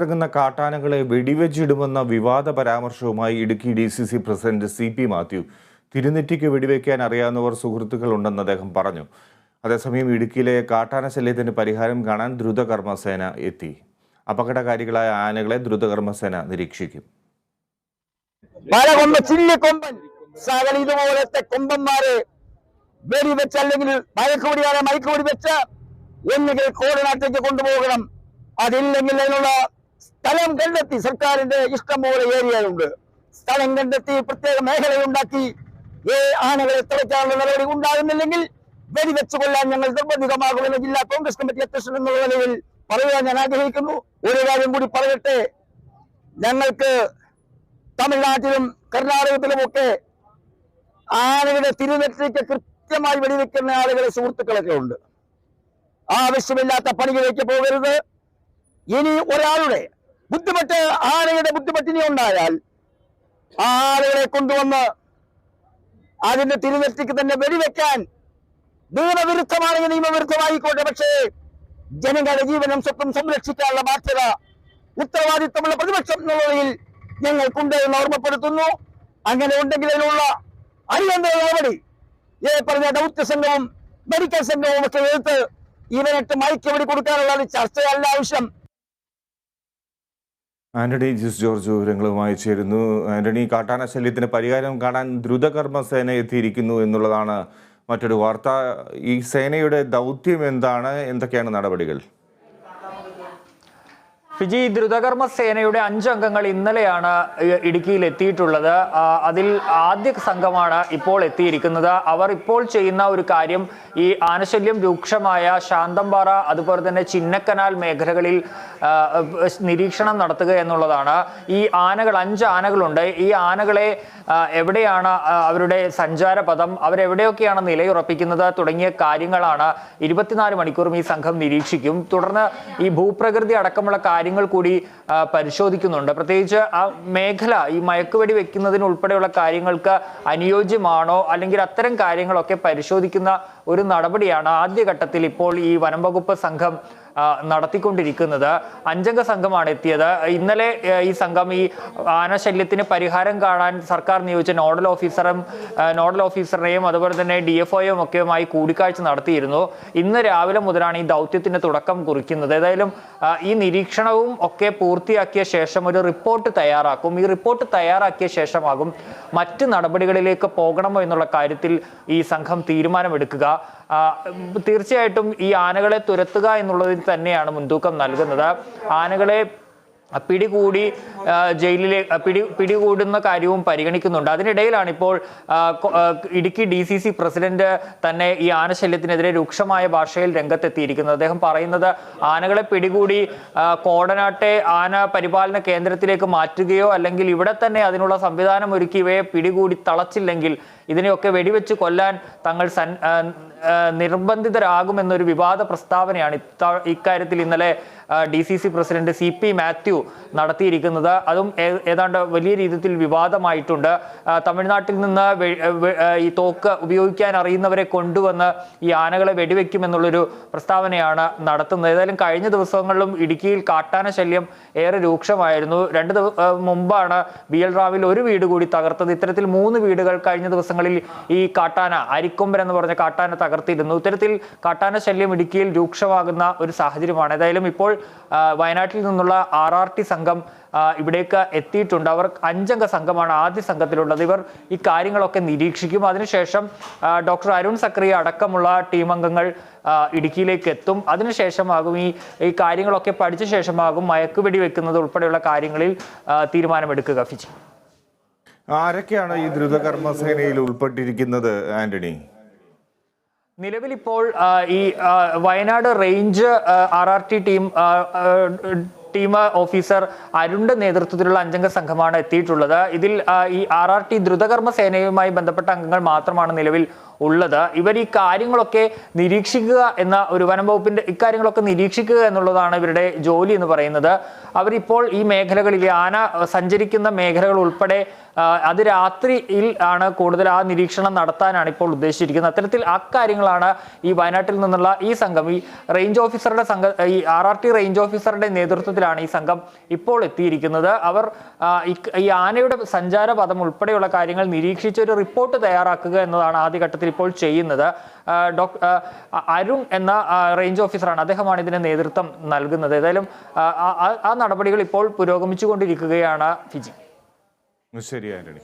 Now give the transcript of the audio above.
ഇറങ്ങുന്ന കാട്ടാനകളെ വെടിവെച്ചിടുമെന്ന വിവാദ പരാമർശവുമായി Idukki D C C president C P Mathew. തിരുനെറ്റിക്ക് വെടിവെക്കാൻ അറിയാവുന്നവർ സുഹൃത്തുക്കളുണ്ടെന്ന് അദ്ദേഹം പറഞ്ഞു. അതേസമയം ഇടുക്കിയിലെ കാട്ടാന ശല്യത്തിന് പരിഹാരം കാണാൻ ദ്രുതകർമ്മസേന എത്തി. അപകടകാരികളായ ആനകളെ ദ്രുതകർമ്മസേന നിരീക്ഷിക്കും. സകല ഇതുപോലത്തെ കൊമ്പന്മാരെ അല്ലെങ്കിൽ മയക്കുപിടിയാലെ മയക്കുപിടി വെച്ച് ഒന്നുകിൽ കോടനാട്ടിലേക്ക് കൊണ്ടുപോകണം. അതില്ലെങ്കിൽ അതിനുള്ള സ്ഥലം കണ്ടെത്തി സർക്കാരിന്റെ ഇഷ്ടംപോലെ ഏരിയകളുണ്ട്. സ്ഥലം കണ്ടെത്തി പ്രത്യേക മേഖലയുണ്ടാക്കി ഏ ആനകളെ തുറയ്ക്കാനുള്ള നടപടി ഉണ്ടാകുന്നില്ലെങ്കിൽ വെടിവെച്ച് കൊല്ലാൻ ഞങ്ങൾ നിർബന്ധിതമാകുമെന്ന് ജില്ലാ കോൺഗ്രസ് കമ്മിറ്റി അധ്യക്ഷൻ എന്നുള്ള നിലയിൽ പറയാൻ ഞാൻ ആഗ്രഹിക്കുന്നു. ഒരു കാര്യം കൂടി പറയട്ടെ. ഞങ്ങൾക്ക് തമിഴ്നാട്ടിലും കർണാടകത്തിലുമൊക്കെ ആനകളുടെ തിരുനെറ്റിലേക്ക് കൃത്യമായി വെടിവെക്കുന്ന ആളുകളെ സുഹൃത്തുക്കളൊക്കെ ഉണ്ട്. ആവശ്യമില്ലാത്ത പണികളിലേക്ക് പോകരുത്. ഇനി ഒരാളുടെ ബുദ്ധിമുട്ട് ആനയുടെ ബുദ്ധിമുട്ടിനി ഉണ്ടായാൽ ആ ആളുകളെ കൊണ്ടുവന്ന് അതിന്റെ തിരുനെറ്റിക്ക് തന്നെ വെടിവെക്കാൻ നിയമവിരുദ്ധമാണെങ്കിൽ നിയമവിരുദ്ധമായിക്കോട്ടെ പക്ഷേ ജനങ്ങളുടെ ജീവനും സ്വത്തും സംരക്ഷിക്കാനുള്ള ബാധ്യത ഉത്തരവാദിത്തമുള്ള പ്രതിപക്ഷം എന്നുള്ളതിൽ ഞങ്ങൾക്കുണ്ട് എന്ന് ഓർമ്മപ്പെടുത്തുന്നു. അങ്ങനെ ഉണ്ടെങ്കിൽ അതിനുള്ള അടിയന്തര നടപടി ഏ പറഞ്ഞ ദൗത്യ സംഘവും മെഡിക്കൽ സംഘവും ഒക്കെ എഴുത്ത് ഇവനിട്ട് മയക്കുപടി കൊടുക്കാനുള്ള ചർച്ചയല്ല ആവശ്യം. ആന്റണി ജിസ് ജോർജ് വിവരങ്ങളുമായി ചേരുന്നു. ആന്റണി കാട്ടാന ശല്യത്തിന് പരിഹാരം കാണാൻ ദ്രുതകർമ്മ സേന എത്തിയിരിക്കുന്നു എന്നുള്ളതാണ് മറ്റൊരു വാർത്ത. ഈ സേനയുടെ ദൗത്യം എന്താണ്? എന്തൊക്കെയാണ് നടപടികൾ? ഫിജി ദ്രുതകർമ്മ സേനയുടെ അഞ്ചംഗങ്ങൾ ഇന്നലെയാണ് ഇടുക്കിയിൽ എത്തിയിട്ടുള്ളത്. അതിൽ ആദ്യ സംഘമാണ് ഇപ്പോൾ എത്തിയിരിക്കുന്നത്. അവർ ഇപ്പോൾ ചെയ്യുന്ന ഒരു കാര്യം ഈ ആനശല്യം രൂക്ഷമായ ശാന്തംപാറ അതുപോലെ തന്നെ ചിന്നക്കനാൽ മേഖലകളിൽ നിരീക്ഷണം നടത്തുക എന്നുള്ളതാണ്. ഈ ആനകൾ അഞ്ച് ആനകളുണ്ട്. ഈ ആനകളെ എവിടെയാണ് അവരുടെ സഞ്ചാരപഥം? അവരെവിടെയൊക്കെയാണ് നിലയുറപ്പിക്കുന്നത്? തുടങ്ങിയ കാര്യങ്ങളാണ് ഇരുപത്തിനാല് മണിക്കൂറും ഈ സംഘം നിരീക്ഷിക്കും. തുടർന്ന് ഈ ഭൂപ്രകൃതി അടക്കമുള്ള കാര്യങ്ങൾ കൂടി പരിശോധിക്കുന്നുണ്ട്. പ്രത്യേകിച്ച് ആ മേഖല ഈ മയക്കുവെടി വെക്കുന്നതിന് ഉൾപ്പെടെയുള്ള കാര്യങ്ങൾക്ക് അനുയോജ്യമാണോ അല്ലെങ്കിൽ അത്തരം കാര്യങ്ങളൊക്കെ പരിശോധിക്കുന്ന ഒരു നടപടിയാണ് ആദ്യഘട്ടത്തിൽ ഇപ്പോൾ ഈ വനം വകുപ്പ് സംഘം നടത്തിക്കൊണ്ടിരിക്കുന്നത്. അഞ്ചംഗ സംഘമാണ് എത്തിയത്. ഇന്നലെ ഈ സംഘം ഈ ആനശല്യത്തിന് പരിഹാരം കാണാൻ സർക്കാർ നിയോഗിച്ച നോഡൽ ഓഫീസറും നോഡൽ ഓഫീസറിനെയും അതുപോലെ തന്നെ ഡി എഫ് ഒയും ഒക്കെയുമായി കൂടിക്കാഴ്ച നടത്തിയിരുന്നു. ഇന്ന് രാവിലെ മുതലാണ് ഈ ദൗത്യത്തിന് തുടക്കം കുറിക്കുന്നത്. ഏതായാലും ഈ നിരീക്ഷണവും ഒക്കെ പൂർത്തിയാക്കിയ ശേഷം ഒരു റിപ്പോർട്ട് തയ്യാറാക്കും. ഈ റിപ്പോർട്ട് തയ്യാറാക്കിയ ശേഷമാകും മറ്റ് നടപടികളിലേക്ക് പോകണമോ എന്നുള്ള കാര്യത്തിൽ ഈ സംഘം തീരുമാനമെടുക്കുക. തീർച്ചയായിട്ടും ഈ ആനകളെ തുരത്തുക എന്നുള്ളതിൽ തന്നെയാണ് മുൻതൂക്കം നൽകുന്നത്. ആനകളെ പിടികൂടി ജയിലിലെ പിടി പിടികൂടുന്ന കാര്യവും പരിഗണിക്കുന്നുണ്ട്. അതിനിടയിലാണ് ഇപ്പോൾ Idukki D C C president തന്നെ ഈ ആനശല്യത്തിനെതിരെ രൂക്ഷമായ ഭാഷയിൽ രംഗത്തെത്തിയിരിക്കുന്നത്. അദ്ദേഹം പറയുന്നത് ആനകളെ പിടികൂടി കോടനാട്ടെ ആന പരിപാലന കേന്ദ്രത്തിലേക്ക് മാറ്റുകയോ അല്ലെങ്കിൽ ഇവിടെ തന്നെ അതിനുള്ള സംവിധാനം ഒരുക്കി ഇവയെ പിടികൂടി തളച്ചില്ലെങ്കിൽ ഇതിനെയൊക്കെ വെടിവെച്ച് കൊല്ലാൻ തങ്ങൾ നിർബന്ധിതരാകുമെന്നൊരു വിവാദ പ്രസ്താവനയാണ് ഇക്കാര്യത്തിൽ ഇന്നലെ D C C president C P Mathew നടത്തിയിരിക്കുന്നത്. അതും ഏതാണ്ട് വലിയ രീതിയിൽ വിവാദമായിട്ടുണ്ട്. തമിഴ്നാട്ടിൽ നിന്ന് ഈ തോക്ക് ഉപയോഗിക്കാൻ അറിയുന്നവരെ കൊണ്ടുവന്ന് ഈ ആനകളെ വെടിവെക്കുമെന്നുള്ളൊരു പ്രസ്താവനയാണ് നടത്തുന്നത്. ഏതായാലും കഴിഞ്ഞ ദിവസങ്ങളിലും ഇടുക്കിയിൽ കാട്ടാന ശല്യം ഏറെ രൂക്ഷമായിരുന്നു. രണ്ട് മുമ്പാണ് ബി എൽ റാവിൽ ഒരു വീട് കൂടി തകർത്തത്. ഇത്തരത്തിൽ മൂന്ന് വീടുകൾ കഴിഞ്ഞ ദിവസങ്ങളിൽ ഈ കാട്ടാന അരിക്കൊമ്പൻ എന്ന് പറഞ്ഞ കാട്ടാന തകർത്തിരുന്നു. ഇത്തരത്തിൽ കാട്ടാന ശല്യം ഇടുക്കിയിൽ രൂക്ഷമാകുന്ന ഒരു സാഹചര്യമാണ്. ഏതായാലും ഇപ്പോൾ വയനാട്ടിൽ നിന്നുള്ള ആർ ആർ ടി സംഘം ഇവിടേക്ക് എത്തിയിട്ടുണ്ട്. അവർ അഞ്ചംഗ സംഘമാണ് ആദ്യ സംഘത്തിലുള്ളത്. ഇവർ ഈ കാര്യങ്ങളൊക്കെ നിരീക്ഷിക്കും. അതിനുശേഷം ഡോക്ടർ അരുൺ സക്രിയ അടക്കമുള്ള ടീം അംഗങ്ങൾ ഇടുക്കിയിലേക്ക് എത്തും. അതിനുശേഷമാകും ഈ ഈ കാര്യങ്ങളൊക്കെ പഠിച്ച ശേഷമാകും മയക്കുവെടി വെക്കുന്നത് ഉൾപ്പെടെയുള്ള കാര്യങ്ങളിൽ തീരുമാനമെടുക്കുക. ഫിജി. ആരൊക്കെയാണ് ഈ ദ്രുതകർമ്മ സേനയിൽ ഉൾപ്പെട്ടിരിക്കുന്നത് ആന്റണി? നിലവിൽ ഇപ്പോൾ ഈ Wayanad range R R T team team officer അരുണിന്റെ നേതൃത്വത്തിലുള്ള അഞ്ചംഗ സംഘമാണ് എത്തിയിട്ടുള്ളത്. ഇതിൽ ഈ ആർ ആർ ടി ദ്രുതകർമ്മ സേനയുമായി ബന്ധപ്പെട്ട അംഗങ്ങൾ മാത്രമാണ് നിലവിൽ ഉള്ളത്. ഇവർ ഈ കാര്യങ്ങളൊക്കെ നിരീക്ഷിക്കുക എന്ന ഒരു വനം വകുപ്പിന്റെ ഇക്കാര്യങ്ങളൊക്കെ നിരീക്ഷിക്കുക എന്നുള്ളതാണ് ഇവരുടെ ജോലി എന്ന് പറയുന്നത്. അവരിപ്പോൾ ഈ മേഖലകളിൽ ആന സഞ്ചരിക്കുന്ന മേഖലകൾ ഉൾപ്പെടെ അത് രാത്രിയിൽ ആണ് കൂടുതൽ ആ നിരീക്ഷണം നടത്താനാണ് ഇപ്പോൾ ഉദ്ദേശിച്ചിരിക്കുന്നത്. അത്തരത്തിൽ അക്കാര്യങ്ങളാണ് ഈ വയനാട്ടിൽ നിന്നുള്ള ഈ സംഘം ഈ റേഞ്ച് ഓഫീസറുടെ സംഘ ഈ ആർ ആർ ടി റേഞ്ച് ഓഫീസറുടെ നേതൃത്വത്തിലാണ് ഈ സംഘം ഇപ്പോൾ എത്തിയിരിക്കുന്നത്. അവർ ഈ ആനയുടെ സഞ്ചാരപഥം ഉൾപ്പെടെയുള്ള കാര്യങ്ങൾ നിരീക്ഷിച്ച് ഒരു റിപ്പോർട്ട് തയ്യാറാക്കുക എന്നതാണ് ആദ്യഘട്ടത്തിൽ ഇപ്പോൾ ചെയ്യുന്നത്. ഡോക്ടർ ഡോക് അരുൺ എന്ന റേഞ്ച് ഓഫീസറാണ് അദ്ദേഹമാണ് ഇതിന് നേതൃത്വം നൽകുന്നത്. ഏതായാലും ആ നടപടികൾ ഇപ്പോൾ പുരോഗമിച്ചുകൊണ്ടിരിക്കുകയാണ് ഫിജി. ശരി ആന്റണി.